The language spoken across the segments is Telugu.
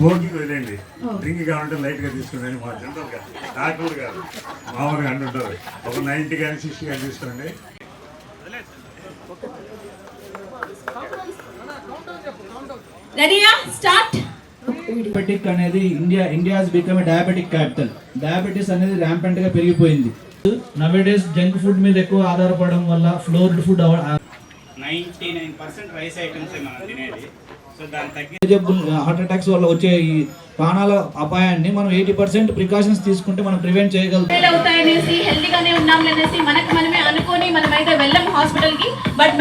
స్మోకింగ్ వదిలేండి డ్రింక్ కావాలంటే లైట్గా తీసుకోండి మా జనరల్గా డాక్టర్ కాదు మామూలుగా అంటుంటారు. ఒక నైన్టీ కానీ సిక్స్టీ కానీ తీసుకోండి రెడీయా? స్టార్ట్. డయాబెటిక్ అనేది India India become diabetic capital diabetes అనేది ర్యాంపెంట్గా పెరిగిపోయింది. నవేడేస్ జంక్ ఫుడ్ మీద ఎక్కువ ఆధారపడడం వల్ల floured food ninety nine percent rice items మనం తినేది? హార్ట్ అటాక్స్ వల్ల వచ్చే ఈ ప్రాణాల అపాయాన్ని మనం ఎయిటీ పర్సెంట్ ప్రికాషన్స్ తీసుకుంటే మనం ప్రివెంట్ చేయగలుగుతాం ఫెయిల్ అవుతాయనేసి హెల్తీగానే ఉన్నాం అనేసి మనకు మనమే అనుకొని మనమైతే వెళ్ళాం హాస్పిటల్కి బట్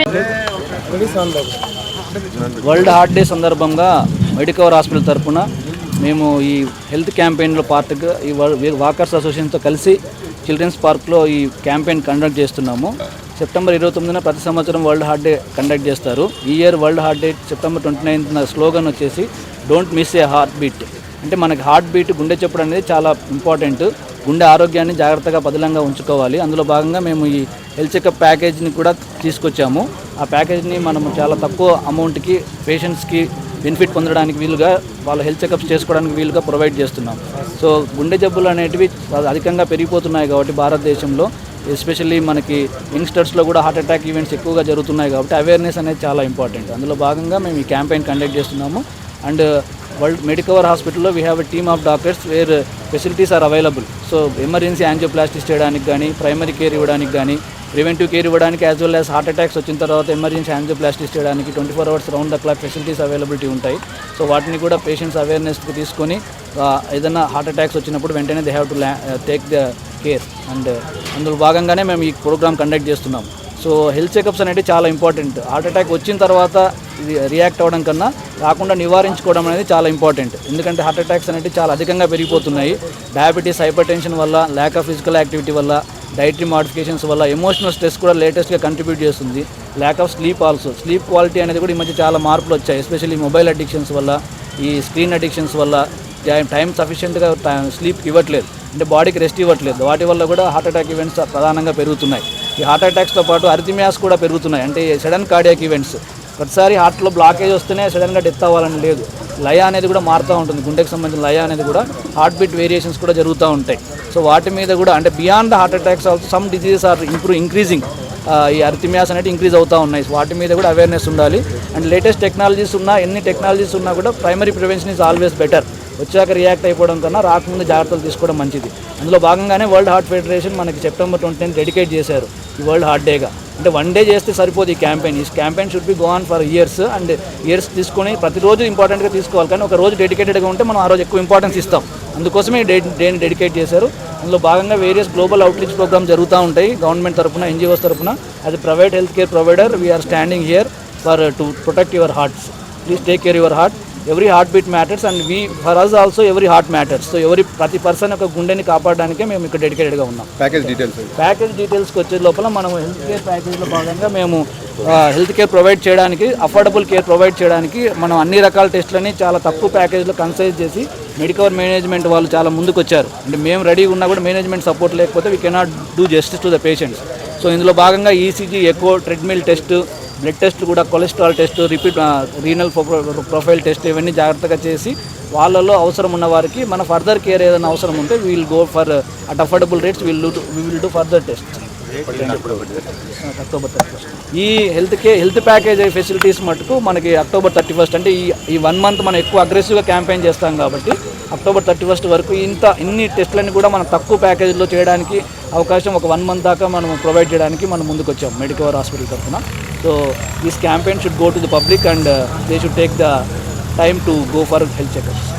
వరల్డ్ హార్ట్ డే సందర్భంగా మెడికవర్ హాస్పిటల్ తరపున మేము ఈ హెల్త్ క్యాంపెయిన్లో పార్ట్గా ఈ వాకర్స్ అసోసియేషన్తో కలిసి చిల్డ్రన్స్ పార్క్లో ఈ క్యాంపెయిన్ కండక్ట్ చేస్తున్నాము. సెప్టెంబర్ ఇరవై తొమ్మిదిన ప్రతి సంవత్సరం వరల్డ్ హార్ట్ డే కండక్ట్ చేస్తారు. ఈ year world heart day September twenty నైన్త్న slogan వచ్చేసి don't miss a heart beat అంటే మనకి హార్ట్ బీట్ గుండె చెప్పడం అనేది చాలా ఇంపార్టెంట్. గుండె ఆరోగ్యాన్ని జాగ్రత్తగా పదిలంగా ఉంచుకోవాలి. అందులో భాగంగా మేము ఈ హెల్త్ చెకప్ ప్యాకేజ్ని కూడా తీసుకొచ్చాము. ఆ ప్యాకేజ్ని మనం చాలా తక్కువ అమౌంట్కి పేషెంట్స్కి బెనిఫిట్ పొందడానికి వీలుగా వాళ్ళ హెల్త్ చెకప్స్ చేసుకోవడానికి వీలుగా ప్రొవైడ్ చేస్తున్నాం. సో గుండె జబ్బులు అనేటివి అధికంగా పెరిగిపోతున్నాయి కాబట్టి భారతదేశంలో. ఎస్పెషల్లీ మనకి యంగ్స్టర్స్లో కూడా హార్ట్ అటాక్ ఈవెంట్స్ ఎక్కువగా జరుగుతున్నాయి కాబట్టి అవేర్నెస్ అనేది చాలా ఇంపార్టెంట్ అందులో భాగంగా మేము ఈ క్యాంపెయిన్ కండక్ట్ చేస్తున్నాము. అండ్ వరల్డ్ మెడికవర్ హాస్పిటల్లో we have a team of doctors where facilities are available so emergency angioplasties చేయడానికి కానీ ప్రైమరీ కేర్ ఇవ్వడానికి కానీ ప్రివెంటివ్ కేర్ ఇవ్వడానికి as well as heart attacks వచ్చిన తర్వాత ఎమర్జెన్సీ యాంజియోప్లాస్టిస్ చేయడానికి twenty four hours round the clock facilities availability ఉంటాయి. సో వాటిని కూడా పేషెంట్స్ అవేర్నెస్కి తీసుకొని ఏదైనా హార్ట్ అటాక్స్ వచ్చినప్పుడు వెంటనే they have to take the care and uh, అందులో భాగంగానే మేము ఈ ప్రోగ్రామ్ కండక్ట్ చేస్తున్నాం. సో హెల్త్ చెకప్స్ అనేవి చాలా ఇంపార్టెంట్ హార్ట్ అటాక్ వచ్చిన తర్వాత ఇది రియాక్ట్ అవ్వడం కన్నా రాకుండా నివారించుకోవడం అనేది చాలా ఇంపార్టెంట్ ఎందుకంటే హార్ట్ అటాక్స్ అనేవి చాలా అధికంగా పెరిగిపోతున్నాయి. డయాబెటీస్ హైపర్ టెన్షన్ వల్ల ల్యాక్ ఆఫ్ ఫిజికల్ యాక్టివిటీ వల్ల డైటరీ మాడిఫికేషన్స్ వల్ల ఎమోషనల్ స్ట్రెస్ కూడా లేటెస్ట్గా కంట్రిబ్యూట్ చేస్తుంది. Lack of sleep also sleep quality అనేది కూడా ఈ మధ్య చాలా మార్పులు వచ్చాయి. ఎస్పెషల్లీ మొబైల్ అడిక్షన్స్ వల్ల ఈ స్క్రీన్ అడిక్షన్స్ వల్ల టైం సఫిషియెంట్గా స్లీప్ ఇవ్వట్లేదు. అంటే బాడీకి రెస్ట్ ఇవ్వట్లేదు. వాటి వల్ల కూడా హార్ట్ అటాక్ ఈవెంట్స్ ప్రధానంగా పెరుగుతున్నాయి. ఈ హార్ట్ అటాక్స్తో పాటు అరిథిమియాస్ కూడా పెరుగుతున్నాయి. అంటే సడన్ కార్డియాక్ ఈవెంట్స్. ప్రతిసారి హార్ట్లో బ్లాకేజ్ వస్తేనే సడన్గా డెత్ అవ్వాలని లేదు. లయ అనేది కూడా మారుతూ ఉంటుంది. గుండెకి సంబంధించిన లయ అనేది కూడా హార్ట్ బీట్ వేరియేషన్స్ కూడా జరుగుతూ ఉంటాయి. సో వాటి మీద కూడా అంటే beyond heart attacks also some diseases are improve increasing. ఈ అరిథిమియాస్ అనేవి ఇంక్రీజ్ అవుతూ ఉన్నాయి. వాటి మీద కూడా అవేర్నెస్ ఉండాలి. అండ్ లేటెస్ట్ టెక్నాలజీస్ ఉన్నా ఎన్ని టెక్నాలజీస్ ఉన్నా కూడా primary prevention is always better. వచ్చాక రియాక్ట్ అయిపోవడం కన్నా రాకముందు జాగ్రత్తలు తీసుకోవడం మంచిది. అందులో భాగంగానే వరల్డ్ హార్ట్ ఫెడరేషన్ మనకి సెప్టెంబర్ ట్వంటీ డెడికేట్ చేశారు ఈ వరల్డ్ హార్ట్ డేగా అంటే వన్ డే చేస్తే సరిపోదు ఈ క్యాంపెయిన్ ఈ campaign should be go on for years and years తీసుకొని ప్రతిరోజు ఇంపార్టెంట్గా తీసుకోవాలి. కానీ ఒక రోజు డెడికేటెడ్గా ఉంటే మనం ఆ రోజు ఎక్కువ ఇంపార్టెన్స్ ఇస్తాం. అందుకోసమే ఈ డే డేని డెడికేట్ చేశారు. అందులో భాగంగా వేరియస్ గ్లోబల్ అవుట్రీచ్ ప్రోగ్రామ్ జరుగుతూ ఉంటాయి. గవర్నమెంట్ తరపున ఎన్జిఓస్ తరపున అది private health care provider we are standing here for to protect your hearts please take care your heart every heartbeat matters and we for us also every heart matters so ఎవరి ప్రతి పర్సన్ యొక్క గుండెని కాపాడడానికే మేము ఇక్కడ డెడికేటెడ్గా ఉన్నాం. ప్యాకేజ్ డీటెయిల్స్ ప్యాకేజ్ డీటెయిల్స్కి వచ్చే లోపల మనం హెల్త్ కేర్ ప్యాకేజ్లో భాగంగా మేము హెల్త్ కేర్ ప్రొవైడ్ చేయడానికి అఫోర్డబుల్ కేర్ ప్రొవైడ్ చేయడానికి మనం అన్ని రకాల టెస్టులని చాలా తక్కువ ప్యాకేజ్లో కన్సైజ్ చేసి మెడికవర్ మేనేజ్మెంట్ వాళ్ళు చాలా ముందుకు వచ్చారు అంటే మేము రెడీగా ఉన్నా కూడా మేనేజ్మెంట్ సపోర్ట్ లేకపోతే we cannot do justice to the patients so ఇందులో భాగంగా ఈసీజీ ఎక్కువ ట్రెడ్మిల్ టెస్ట్ బ్లడ్ టెస్ట్ కూడా cholesterol test repeat renal profile test ఇవన్నీ జాగ్రత్తగా చేసి వాళ్ళలో అవసరం ఉన్న వారికి మన ఫర్దర్ కేర్ ఏదైనా అవసరం ఉంటే we'll go for at affordable rates will will do further test October thirty first ఈ హెల్త్ కే హెల్త్ ప్యాకేజ్ ఫెసిలిటీస్ మటుకు మనకి అక్టోబర్ థర్టీ ఫస్ట్ అంటే ఈ ఈ వన్ మంత్ మనం ఎక్కువ అగ్రెసివ్గా క్యాంపెయిన్ చేస్తాం కాబట్టి అక్టోబర్ థర్టీ ఫస్ట్ వరకు ఇంత ఇన్ని టెస్ట్లని కూడా మనం తక్కువ ప్యాకేజ్లో చేయడానికి అవకాశం ఒక వన్ మంత్ దాకా మనం ప్రొవైడ్ చేయడానికి మనం ముందుకు వచ్చాం మెడికవర్ హాస్పిటల్ తరఫున. So this campaign should go to the public and uh, they should take the time to go for health checkups.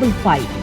double five